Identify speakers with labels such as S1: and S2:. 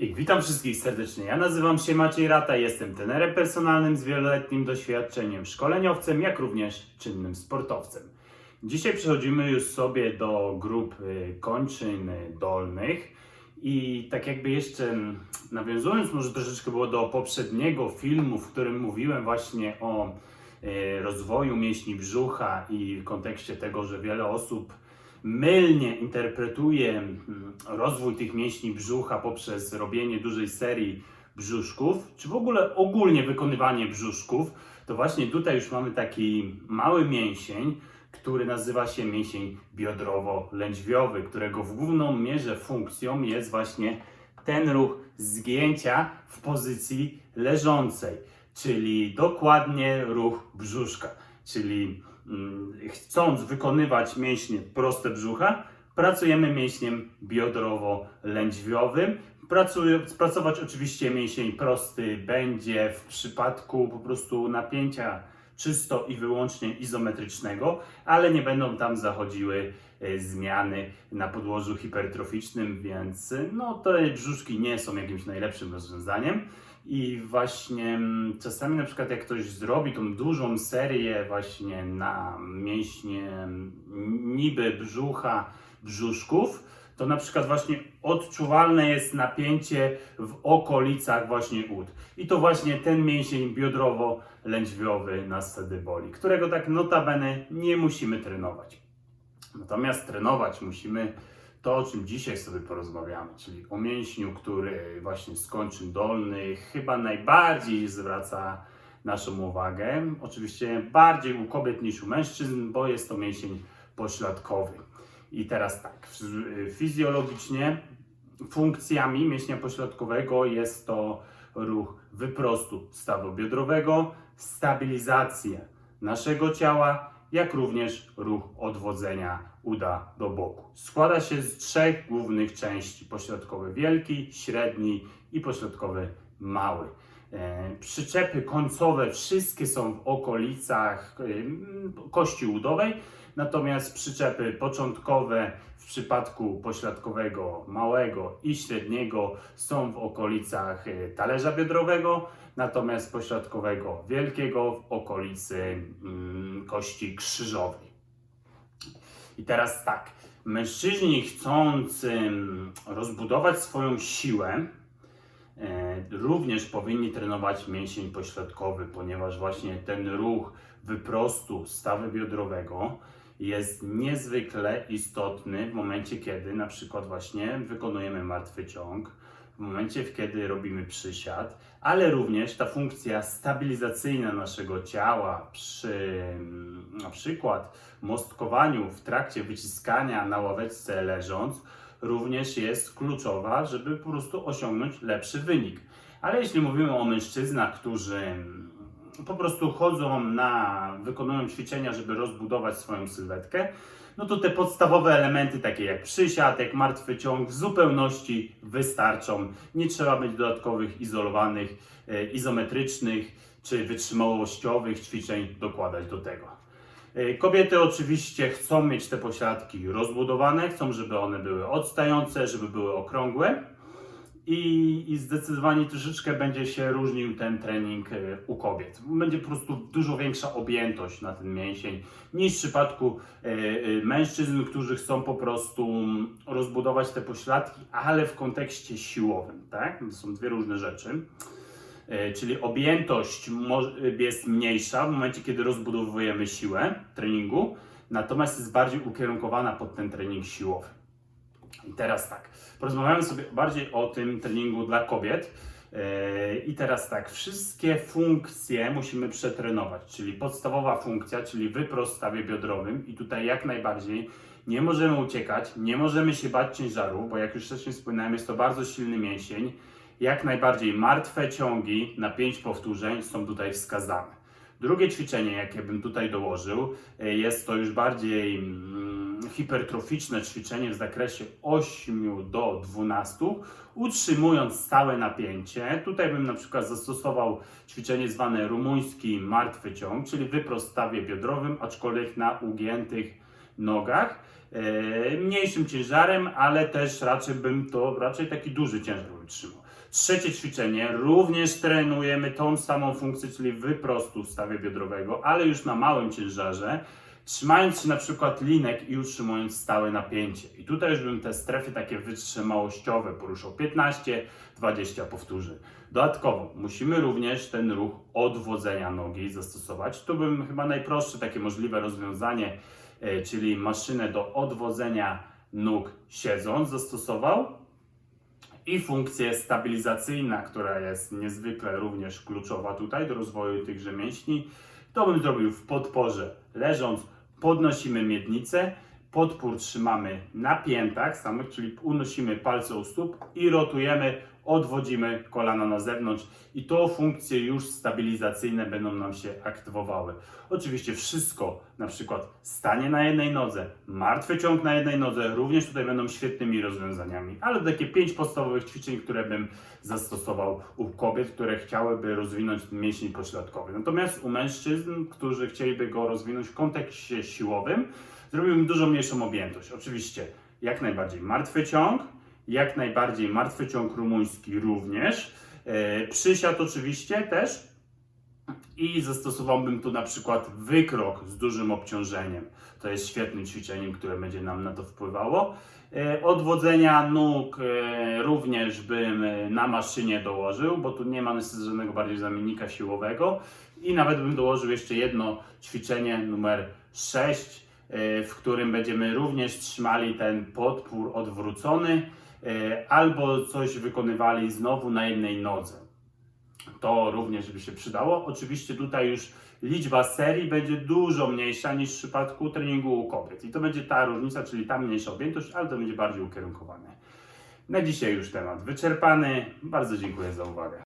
S1: I witam wszystkich serdecznie. Ja nazywam się Maciej Rata, jestem trenerem personalnym z wieloletnim doświadczeniem, szkoleniowcem, jak również czynnym sportowcem. Dzisiaj przechodzimy już sobie do grup y, kończyn dolnych i tak jakby jeszcze mm, nawiązując może troszeczkę było do poprzedniego filmu, w którym mówiłem właśnie o y, rozwoju mięśni brzucha i w kontekście tego, że wiele osób mylnie interpretuje mm, rozwój tych mięśni brzucha poprzez robienie dużej serii brzuszków, czy w ogóle ogólnie wykonywanie brzuszków, to właśnie tutaj już mamy taki mały mięsień, który nazywa się mięsień biodrowo-lędźwiowy, którego w główną mierze funkcją jest właśnie ten ruch zgięcia w pozycji leżącej, czyli dokładnie ruch brzuszka, czyli chcąc wykonywać mięśnie proste brzucha, pracujemy mięśniem biodrowo-lędźwiowym. Pracować oczywiście mięsień prosty będzie w przypadku po prostu napięcia czysto i wyłącznie izometrycznego, ale nie będą tam zachodziły e, zmiany na podłożu hipertroficznym, więc no, te brzuszki nie są jakimś najlepszym rozwiązaniem. I właśnie mm, czasami na przykład jak ktoś zrobi tą dużą serię właśnie na mięśnie mm, niby brzucha, brzuszków, to na przykład właśnie odczuwalne jest napięcie w okolicach właśnie ud. I to właśnie ten mięsień biodrowo-lędźwiowy nas wtedy boli, którego tak notabene nie musimy trenować. Natomiast trenować musimy to, o czym dzisiaj sobie porozmawiamy, czyli o mięśniu, który właśnie z kończyn dolnych chyba najbardziej zwraca naszą uwagę. Oczywiście bardziej u kobiet niż u mężczyzn, bo jest to mięsień pośladkowy. I teraz tak, fizjologicznie funkcjami mięśnia pośladkowego jest to ruch wyprostu stawu biodrowego, stabilizacja naszego ciała, jak również ruch odwodzenia uda do boku. Składa się z trzech głównych części: pośrodkowy wielki, średni i pośrodkowy mały. E, Przyczepy końcowe wszystkie są w okolicach em, kości udowej, natomiast przyczepy początkowe w przypadku pośladkowego małego i średniego są w okolicach e, talerza biodrowego, natomiast pośladkowego wielkiego w okolicy mm, kości krzyżowej. I teraz tak, mężczyźni chcąc ym, rozbudować swoją siłę, e, również powinni trenować mięsień pośrodkowy, ponieważ właśnie ten ruch wyprostu stawu biodrowego jest niezwykle istotny w momencie, kiedy na przykład właśnie wykonujemy martwy ciąg, w momencie, kiedy robimy przysiad, ale również ta funkcja stabilizacyjna naszego ciała przy na przykład mostkowaniu w trakcie wyciskania na ławeczce leżąc również jest kluczowa, żeby po prostu osiągnąć lepszy wynik. Ale jeśli mówimy o mężczyznach, którzy po prostu chodzą na, wykonują ćwiczenia, żeby rozbudować swoją sylwetkę, no to te podstawowe elementy, takie jak przysiad, jak martwy ciąg, w zupełności wystarczą. Nie trzeba mieć dodatkowych, izolowanych, e, izometrycznych czy wytrzymałościowych ćwiczeń dokładać do tego. E, Kobiety oczywiście chcą mieć te pośladki rozbudowane, chcą, żeby one były odstające, żeby były okrągłe. I, I zdecydowanie troszeczkę będzie się różnił ten trening e, u kobiet. Będzie po prostu dużo większa objętość na ten mięsień niż w przypadku e, e, mężczyzn, którzy chcą po prostu mm, rozbudować te pośladki, ale w kontekście siłowym. Tak? To są dwie różne rzeczy. Czyli objętość jest mniejsza w momencie, kiedy rozbudowujemy siłę treningu, natomiast jest bardziej ukierunkowana pod ten trening siłowy. I teraz tak, porozmawiamy sobie bardziej o tym treningu dla kobiet. Yy, I teraz tak, wszystkie funkcje musimy przetrenować, czyli podstawowa funkcja, czyli wyprost w stawie biodrowym i tutaj jak najbardziej nie możemy uciekać, nie możemy się bać ciężaru, bo jak już wcześniej wspominałem, jest to bardzo silny mięsień. Jak najbardziej martwe ciągi na 5 powtórzeń są tutaj wskazane. Drugie ćwiczenie, jakie bym tutaj dołożył, e, jest to już bardziej mm, hipertroficzne ćwiczenie w zakresie 8 do 12, utrzymując stałe napięcie. Tutaj bym na przykład zastosował ćwiczenie zwane rumuński martwy ciąg, czyli wyprost stawie biodrowym, aczkolwiek na ugiętych nogach. E, mniejszym ciężarem, ale też raczej bym to, raczej taki duży ciężar bym trzymał. Trzecie ćwiczenie, również trenujemy tą samą funkcję, czyli wyprostu stawie biodrowego, ale już na małym ciężarze, trzymając się na przykład linek i utrzymując stałe napięcie. I tutaj już bym te strefy takie wytrzymałościowe poruszał 15-20 powtórzeń. Dodatkowo musimy również ten ruch odwodzenia nogi zastosować. Tu bym chyba najprostsze takie możliwe rozwiązanie, e, czyli maszynę do odwodzenia nóg siedząc zastosował i funkcję stabilizacyjna, która jest niezwykle również kluczowa tutaj do rozwoju tychże mięśni. To bym zrobił w podporze leżąc, podnosimy miednicę, podpór trzymamy na piętach samych, czyli unosimy palce u stóp i rotujemy, odwodzimy kolana na zewnątrz i to funkcje już stabilizacyjne będą nam się aktywowały. Oczywiście wszystko, na przykład stanie na jednej nodze, martwy ciąg na jednej nodze, również tutaj będą świetnymi rozwiązaniami, ale takie pięć podstawowych ćwiczeń, które bym zastosował u kobiet, które chciałyby rozwinąć mięsień pośladkowy. Natomiast u mężczyzn, którzy chcieliby go rozwinąć w kontekście siłowym, zrobiłbym dużo mniejszą objętość. Oczywiście jak najbardziej martwy ciąg, jak najbardziej martwy ciąg rumuński również, e, przysiad oczywiście też i zastosowałbym tu na przykład wykrok z dużym obciążeniem. To jest świetnym ćwiczeniem, które będzie nam na to wpływało. E, Odwodzenia nóg e, również bym e, na maszynie dołożył, bo tu nie ma niestety żadnego bardziej zamiennika siłowego. I nawet bym dołożył jeszcze jedno ćwiczenie numer 6, e, w którym będziemy również trzymali ten podpór odwrócony e, albo coś wykonywali znowu na jednej nodze. To również by się przydało. Oczywiście tutaj już liczba serii będzie dużo mniejsza niż w przypadku treningu u kobiet. I to będzie ta różnica, czyli ta mniejsza objętość, ale to będzie bardziej ukierunkowane. Na dzisiaj już temat wyczerpany. Bardzo dziękuję za uwagę.